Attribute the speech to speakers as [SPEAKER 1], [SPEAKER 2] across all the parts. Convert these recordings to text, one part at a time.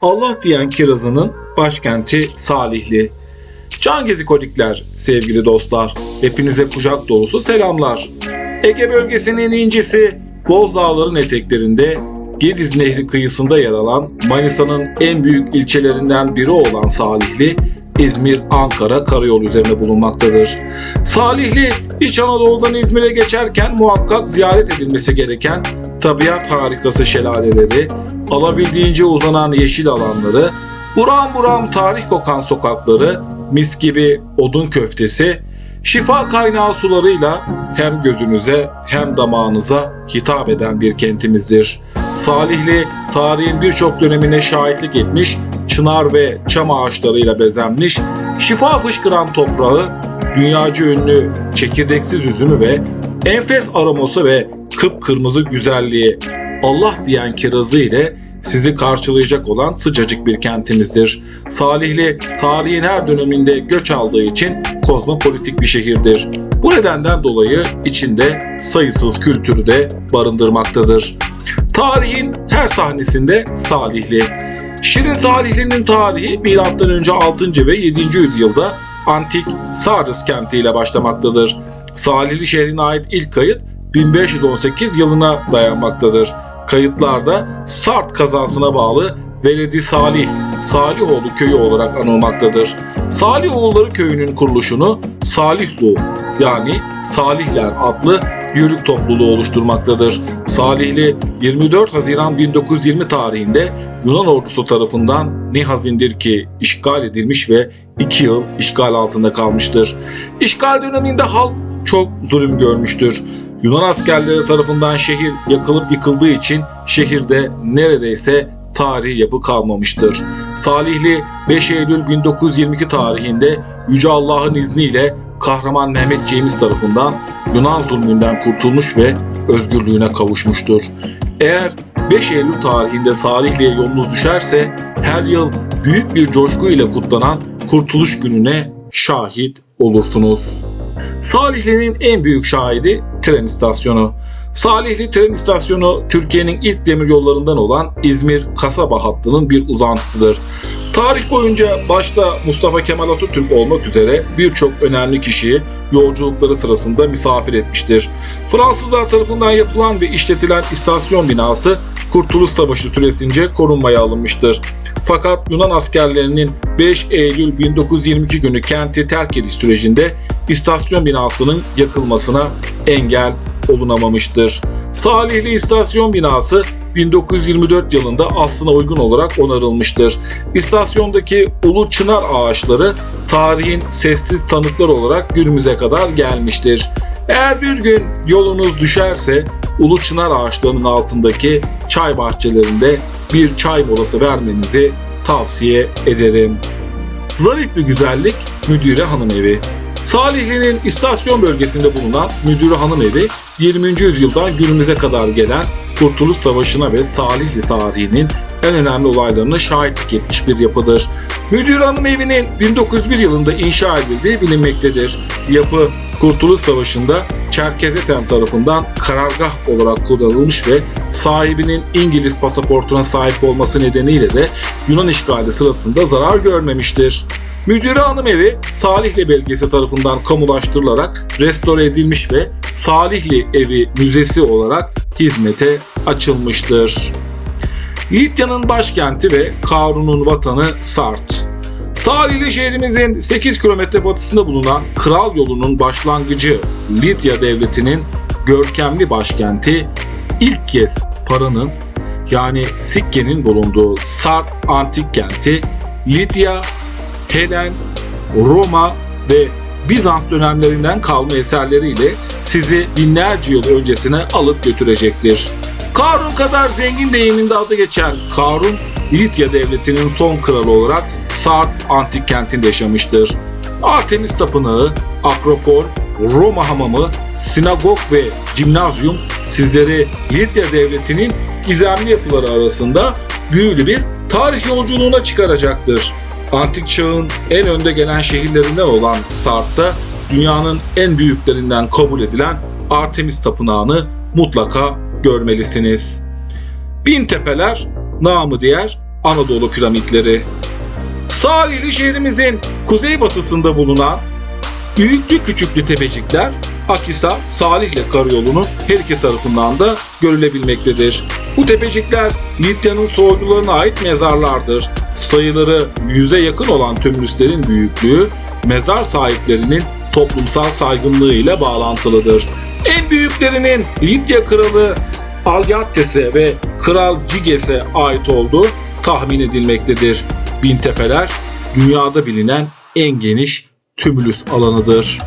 [SPEAKER 1] Allah diyen Kiraz'ının başkenti Salihli. Can Gezikolikler sevgili dostlar. Hepinize kucak dolusu selamlar. Ege bölgesinin incisi Boz Dağların eteklerinde Gediz Nehri kıyısında yer alan Manisa'nın en büyük ilçelerinden biri olan Salihli, İzmir-Ankara karayolu üzerinde bulunmaktadır. Salihli, İç Anadolu'dan İzmir'e geçerken muhakkak ziyaret edilmesi gereken tabiat harikası şelaleleri, alabildiğince uzanan yeşil alanları, buram buram tarih kokan sokakları, mis gibi odun köftesi, şifa kaynağı sularıyla hem gözünüze hem damağınıza hitap eden bir kentimizdir. Salihli, tarihin birçok dönemine şahitlik etmiş, çınar ve çam ağaçlarıyla bezenmiş, şifa fışkıran toprağı, dünyaca ünlü çekirdeksiz üzümü ve enfes aroması ve kıpkırmızı güzelliği Allah diyen kirazı ile sizi karşılayacak olan sıcacık bir kentimizdir. Salihli tarihin her döneminde göç aldığı için kozmopolitik bir şehirdir. Bu nedenden dolayı içinde sayısız kültürü de barındırmaktadır. Tarihin her sahnesinde Salihli. Şirin Salihli'nin tarihi M.Ö. 6. ve 7. yüzyılda antik Sardis kentiyle başlamaktadır. Salihli şehrine ait ilk kayıt 1518 yılına dayanmaktadır. Kayıtlarda Sart kazasına bağlı Veledi Salih, Salihoğlu köyü olarak anılmaktadır. Salihoğulları köyünün kuruluşunu Salihlu yani Salihler adlı yörük topluluğu oluşturmaktadır. Salihli 24 Haziran 1920 tarihinde Yunan ordusu tarafından ne hazindir ki işgal edilmiş ve 2 yıl işgal altında kalmıştır. İşgal döneminde halk çok zulüm görmüştür. Yunan askerleri tarafından şehir yakılıp yıkıldığı için şehirde neredeyse tarihi yapı kalmamıştır. Salihli 5 Eylül 1922 tarihinde Yüce Allah'ın izniyle kahraman Mehmet Ceyiz tarafından Yunan zulmünden kurtulmuş ve özgürlüğüne kavuşmuştur. Eğer 5 Eylül tarihinde Salihli'ye yolunuz düşerse her yıl büyük bir coşku ile kutlanan Kurtuluş Günü'ne şahit olursunuz. Salihli'nin en büyük şahidi tren istasyonu. Salihli tren istasyonu Türkiye'nin ilk demir yollarından olan İzmir kasaba hattının bir uzantısıdır. Tarih boyunca başta Mustafa Kemal Atatürk olmak üzere birçok önemli kişiyi yolculukları sırasında misafir etmiştir. Fransızlar tarafından yapılan ve işletilen istasyon binası Kurtuluş Savaşı süresince korunmaya alınmıştır. Fakat Yunan askerlerinin 5 Eylül 1922 günü kenti terk ediş sürecinde istasyon binasının yakılmasına engel olunamamıştır. Salihli istasyon binası 1924 yılında aslına uygun olarak onarılmıştır. İstasyondaki ulu çınar ağaçları tarihin sessiz tanıkları olarak günümüze kadar gelmiştir. Eğer bir gün yolunuz düşerse ulu çınar ağaçlarının altındaki çay bahçelerinde bir çay molası vermenizi tavsiye ederim. Zarif bir güzellik Müdüre Hanım Evi. Salihli'nin istasyon bölgesinde bulunan Müdüre Hanım Evi 20. yüzyıldan günümüze kadar gelen Kurtuluş Savaşı'na ve Salihli tarihinin en önemli olaylarına şahitlik etmiş bir yapıdır. Müdür Hanım evinin 1901 yılında inşa edildiği bilinmektedir. Yapı Kurtuluş Savaşı'nda Çerkezetem tarafından karargah olarak kullanılmış ve sahibinin İngiliz pasaportuna sahip olması nedeniyle de Yunan işgali sırasında zarar görmemiştir. Müdüre Hanım evi Salihli Belgesi tarafından kamulaştırılarak restore edilmiş ve Salihli Evi Müzesi olarak hizmete açılmıştır. Lidya'nın başkenti ve Karun'un vatanı Sart. Salihli şehrimizin 8 kilometre batısında bulunan Kral Yolu'nun başlangıcı Lidya Devleti'nin görkemli başkenti ilk kez paranın yani sikkenin bulunduğu Sart antik kenti Lidya, Helen, Roma ve Bizans dönemlerinden kalma eserleriyle sizi binlerce yıl öncesine alıp götürecektir. Karun kadar zengin deyiminde adı geçen Karun, Lidya devletinin son kralı olarak Sart antik kentinde yaşamıştır. Artemis Tapınağı, Akropol, Roma hamamı, sinagog ve cimnazyum sizleri Lidya devletinin gizemli yapıları arasında büyülü bir tarih yolculuğuna çıkaracaktır. Antik çağın en önde gelen şehirlerinden olan Sart'ta dünyanın en büyüklerinden kabul edilen Artemis Tapınağı'nı mutlaka görmelisiniz. Bin Tepeler, namı diğer Anadolu piramitleri. Salihli şehrimizin kuzeybatısında bulunan büyüklü küçüklü tepecikler Akhisar Salihli karayolunun her iki tarafından da görülebilmektedir. Bu tepecikler Lidya'nın soylularına ait mezarlardır. Sayıları yüze yakın olan tümülüslerin büyüklüğü mezar sahiplerinin toplumsal saygınlığı ile bağlantılıdır. En büyüklerinin Lidya kralı Alyattes'e ve Kral Ciges'e ait olduğu tahmin edilmektedir. Bintepeler dünyada bilinen en geniş tümülüs alanıdır.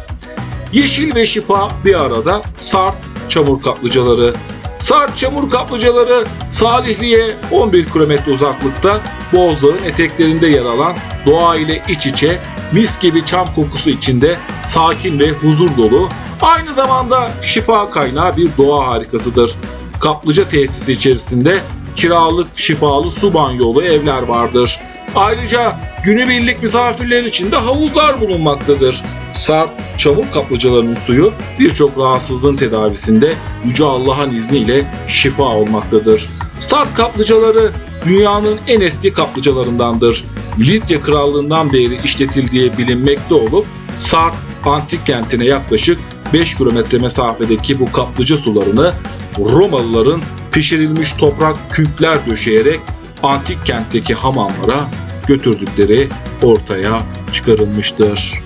[SPEAKER 1] Yeşil ve şifa bir arada Sart çamur kaplıcaları. Sart çamur kaplıcaları Salihli'ye 11 kilometre uzaklıkta Bozdağ'ın eteklerinde yer alan doğa ile iç içe mis gibi çam kokusu içinde sakin ve huzur dolu aynı zamanda şifa kaynağı bir doğa harikasıdır. Kaplıca tesisi içerisinde kiralık şifalı su banyolu evler vardır. Ayrıca günübirlik misafirler için de havuzlar bulunmaktadır. Sarp çamur kaplıcalarının suyu birçok rahatsızlığın tedavisinde Yüce Allah'ın izniyle şifa olmaktadır. Sarp kaplıcaları dünyanın en eski kaplıcalarındandır. Lidya Krallığından beri işletildiği bilinmekte olup Sarp antik kentine yaklaşık 5 kilometre mesafedeki bu kaplıca sularını Romalıların pişirilmiş toprak küpler döşeyerek antik kentteki hamamlara götürdükleri ortaya çıkarılmıştır.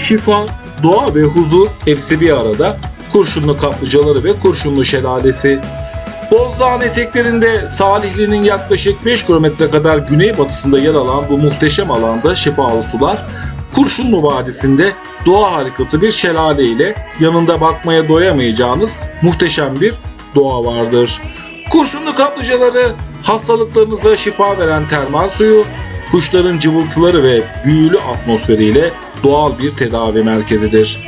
[SPEAKER 1] Şifa, doğa ve huzur hepsi bir arada. Kurşunlu kaplıcaları ve Kurşunlu şelalesi. Bozdağ'ın eteklerinde Salihli'nin yaklaşık 5 kilometre kadar güneybatısında yer alan bu muhteşem alanda şifalı sular, Kurşunlu Vadisi'nde doğa harikası bir şelale ile yanında bakmaya doyamayacağınız muhteşem bir doğa vardır. Kurşunlu kaplıcaları hastalıklarınıza şifa veren termal suyu, kuşların cıvıltıları ve büyülü atmosferiyle doğal bir tedavi merkezidir.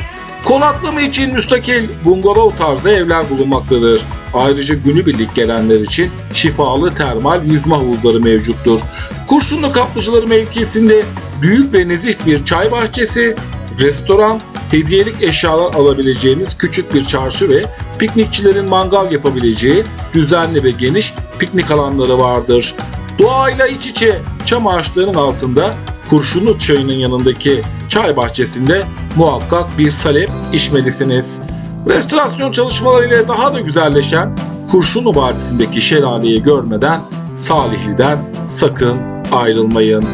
[SPEAKER 1] Konaklama için müstakil bungalov tarzı evler bulunmaktadır. Ayrıca günübirlik gelenler için şifalı termal yüzme havuzları mevcuttur. Kurşunlu Kaplıcıları mevkisinde büyük ve nezih bir çay bahçesi, restoran, hediyelik eşyalar alabileceğiniz küçük bir çarşı ve piknikçilerin mangal yapabileceği düzenli ve geniş piknik alanları vardır. Doğayla iç içe çam ağaçlarının altında kurşunlu çayının yanındaki çay bahçesinde muhakkak bir salep içmelisiniz. Restorasyon çalışmalarıyla daha da güzelleşen Kurşunlu Vadisi'ndeki şelaleyi görmeden Salihli'den sakın ayrılmayın.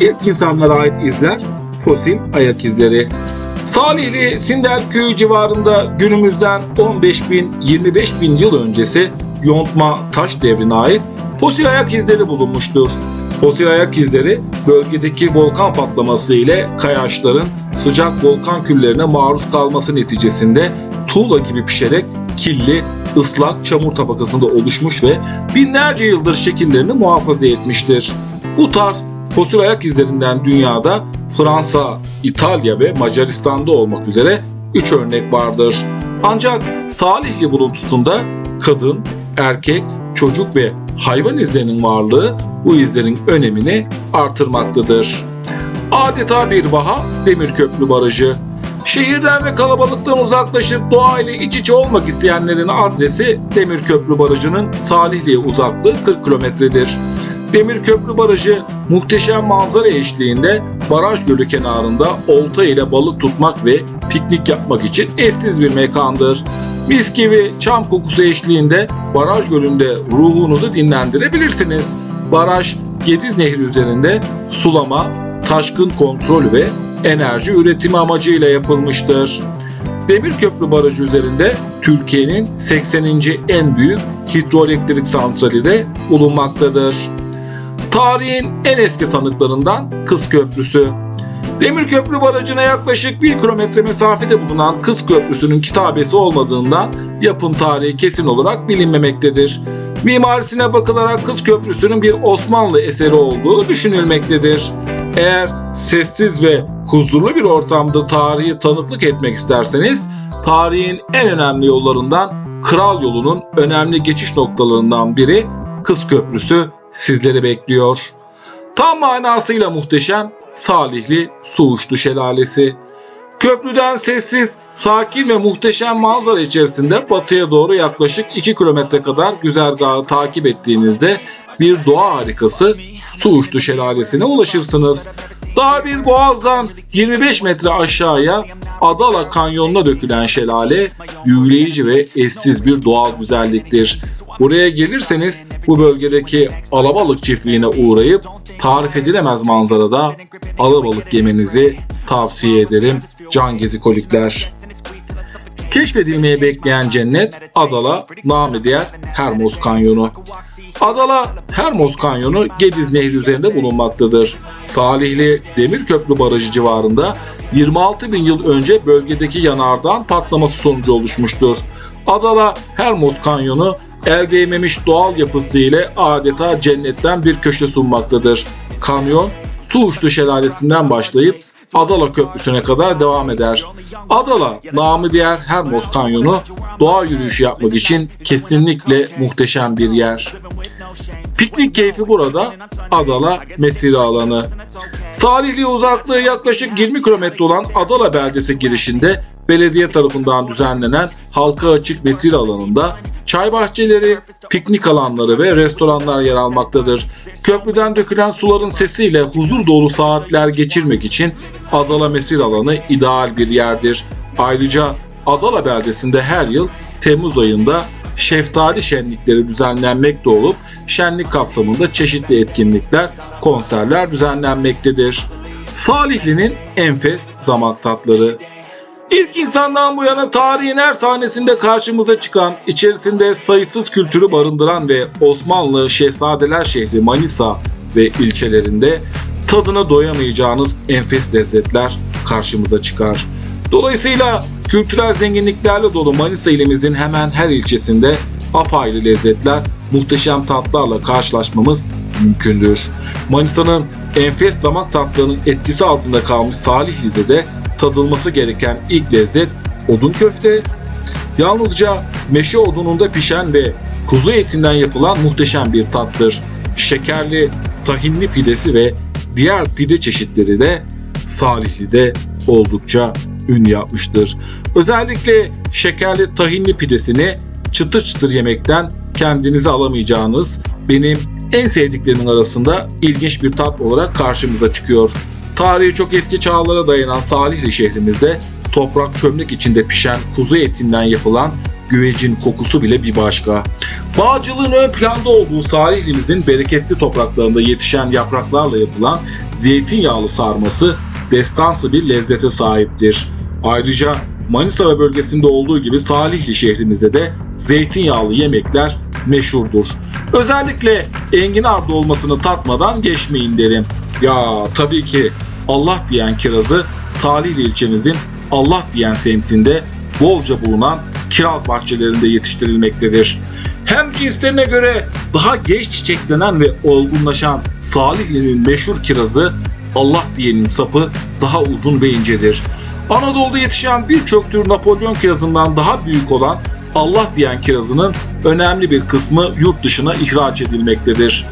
[SPEAKER 1] İlk insanlara ait izler fosil ayak izleri. Salihli Sinder Köyü civarında günümüzden 15 bin 25 bin yıl öncesi yontma taş devrine ait fosil ayak izleri bulunmuştur. Fosil ayak izleri bölgedeki volkan patlaması ile kayaçların sıcak volkan küllerine maruz kalması neticesinde tuğla gibi pişerek kirli, ıslak çamur tabakasında oluşmuş ve binlerce yıldır şekillerini muhafaza etmiştir. Bu tarz fosil ayak izlerinden dünyada Fransa, İtalya ve Macaristan'da olmak üzere 3 örnek vardır. Ancak Salihli buluntusunda kadın, erkek, çocuk ve hayvan izlerinin varlığı bu izlerin önemini artırmaktadır. Adeta bir vaha Demirköprü Barajı. Şehirden ve kalabalıktan uzaklaşıp doğayla iç içe olmak isteyenlerin adresi Demirköprü Barajı'nın Salihli'ye uzaklığı 40 kilometredir. Demirköprü Barajı muhteşem manzara eşliğinde baraj gölü kenarında olta ile balık tutmak ve piknik yapmak için eşsiz bir mekandır. Mis gibi çam kokusu eşliğinde baraj gölünde ruhunuzu dinlendirebilirsiniz. Baraj Gediz Nehri üzerinde sulama, taşkın kontrol ve enerji üretimi amacıyla yapılmıştır. Demirköprü Barajı üzerinde Türkiye'nin 80. en büyük hidroelektrik santrali de bulunmaktadır. Tarihin en eski tanıklarından Kız Köprüsü. Demirköprü Barajı'na yaklaşık 1 kilometre mesafede bulunan Kız Köprüsü'nün kitabesi olmadığından yapım tarihi kesin olarak bilinmemektedir. Mimarisine bakılarak Kız Köprüsü'nün bir Osmanlı eseri olduğu düşünülmektedir. Eğer sessiz ve huzurlu bir ortamda tarihi tanıklık etmek isterseniz, tarihin en önemli yollarından Kral Yolu'nun önemli geçiş noktalarından biri Kız Köprüsü sizleri bekliyor. Tam manasıyla muhteşem Salihli Suğuşlu Şelalesi. Köprüden sessiz, sakin ve muhteşem manzara içerisinde batıya doğru yaklaşık 2 kilometre kadar güzergahı takip ettiğinizde bir doğa harikası Suuşlu Şelalesi'ne ulaşırsınız. Daha bir boğazdan 25 metre aşağıya Adala Kanyonu'na dökülen şelale büyüleyici ve eşsiz bir doğal güzelliktir. Buraya gelirseniz bu bölgedeki alabalık çiftliğine uğrayıp tarif edilemez manzarada alabalık yemenizi tavsiye ederim. Can Gezikolikler. Keşfedilmeyi bekleyen cennet Adala, namı diğer Hermos Kanyonu. Adala, Hermos Kanyonu Gediz Nehri üzerinde bulunmaktadır. Salihli Demirköprü Barajı civarında 26 bin yıl önce bölgedeki yanardağın patlaması sonucu oluşmuştur. Adala, Hermos Kanyonu el değmemiş doğal yapısı ile adeta cennetten bir köşe sunmaktadır. Kanyon, Suuşlu Şelalesi'nden başlayıp Adala Köprüsü'ne kadar devam eder. Adala, namı diğer Hermos Kanyonu, doğa yürüyüşü yapmak için kesinlikle muhteşem bir yer. Piknik keyfi burada Adala Mesire alanı. Salihli uzaklığı yaklaşık 20 kilometre olan Adala beldesi girişinde belediye tarafından düzenlenen halka açık mesire alanında çay bahçeleri, piknik alanları ve restoranlar yer almaktadır. Köprüden dökülen suların sesiyle huzur dolu saatler geçirmek için Adala Mesir alanı ideal bir yerdir. Ayrıca Adala beldesinde her yıl Temmuz ayında şeftali şenlikleri düzenlenmekte olup şenlik kapsamında çeşitli etkinlikler, konserler düzenlenmektedir. Salihli'nin enfes damak tatları. İlk insandan bu yana tarihin her sahnesinde karşımıza çıkan, içerisinde sayısız kültürü barındıran ve Osmanlı Şehzadeler şehri Manisa ve ilçelerinde tadına doyamayacağınız enfes lezzetler karşımıza çıkar. Dolayısıyla kültürel zenginliklerle dolu Manisa ilimizin hemen her ilçesinde apayrı lezzetler, muhteşem tatlarla karşılaşmamız mümkündür. Manisa'nın enfes damak tatlarının etkisi altında kalmış Salihli'de de tadılması gereken ilk lezzet odun köfte. Yalnızca meşe odununda pişen ve kuzu etinden yapılan muhteşem bir tattır. Şekerli, tahinli pidesi ve diğer pide çeşitleri de Salihli'de oldukça ün yapmıştır. Özellikle şekerli tahinli pidesini çıtır çıtır yemekten kendinizi alamayacağınız benim en sevdiklerimin arasında ilginç bir tat olarak karşımıza çıkıyor. Tarihi çok eski çağlara dayanan Salihli şehrimizde toprak çömlek içinde pişen kuzu etinden yapılan güvecin kokusu bile bir başka. Bağcılığın ön planda olduğu Salihli'mizin bereketli topraklarında yetişen yapraklarla yapılan zeytinyağlı sarması destansı bir lezzete sahiptir. Ayrıca Manisa bölgesinde olduğu gibi Salihli şehrimizde de zeytinyağlı yemekler meşhurdur. Özellikle enginar dolmasını tatmadan geçmeyin derim. Ya tabii ki Allah diyen kirazı Salihli ilçemizin Allah diyen semtinde bolca bulunan kiraz bahçelerinde yetiştirilmektedir. Hem cinslerine göre daha geç çiçeklenen ve olgunlaşan Salihli'nin meşhur kirazı Allah diyenin sapı daha uzun ve incedir. Anadolu'da yetişen birçok tür Napolyon kirazından daha büyük olan Allah diyen kirazının önemli bir kısmı yurt dışına ihraç edilmektedir.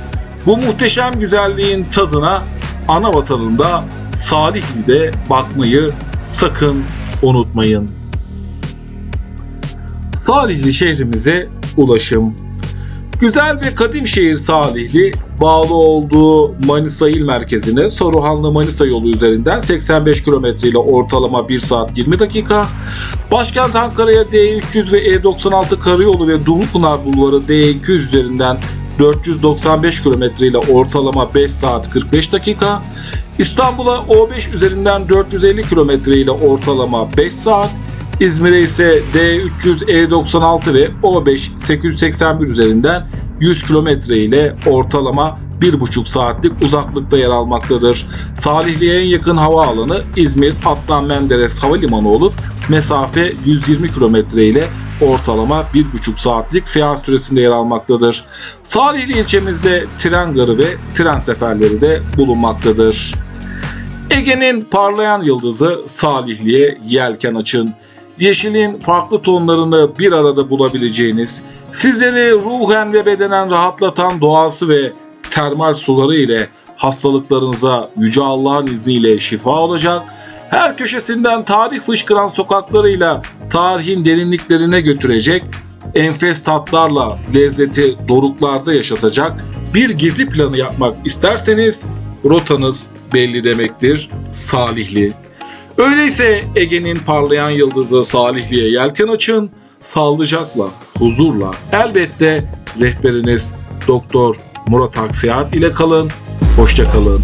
[SPEAKER 1] Bu muhteşem güzelliğin tadına ana vatanında Salihli'de bakmayı sakın unutmayın. Salihli şehrimize ulaşım. Güzel ve kadim şehir Salihli, bağlı olduğu Manisa il merkezine Saruhanlı Manisa yolu üzerinden 85 kilometre ile ortalama 1 saat 20 dakika, başkent Ankara'ya D300 ve E96 karayolu ve Dumlupınar Bulvarı D200 üzerinden 495 kilometre ile ortalama 5 saat 45 dakika, İstanbul'a O5 üzerinden 450 kilometre ile ortalama 5 saat, İzmir'e ise D300, E96 ve O5 881 üzerinden 100 kilometre ile ortalama 1,5 saatlik uzaklıkta yer almaktadır. Salihli'ye en yakın havaalanı İzmir Adnan Menderes Havalimanı olup mesafe 120 kilometre ile ortalama 1,5 saatlik seyahat süresinde yer almaktadır. Salihli ilçemizde tren garı ve tren seferleri de bulunmaktadır. Ege'nin parlayan yıldızı Salihli'ye yelken açın. Yeşilin farklı tonlarını bir arada bulabileceğiniz, sizleri ruhen ve bedenen rahatlatan doğası ve termal suları ile hastalıklarınıza Yüce Allah'ın izniyle şifa olacak, her köşesinden tarih fışkıran sokaklarıyla tarihin derinliklerine götürecek, enfes tatlarla lezzeti doruklarda yaşatacak bir gezi planı yapmak isterseniz rotanız belli demektir Salihli. Öyleyse Ege'nin parlayan yıldızı Salihli'ye yelken açın, sağlıcakla, huzurla, elbette rehberiniz Doktor Murat Aksiyat ile kalın, hoşça kalın.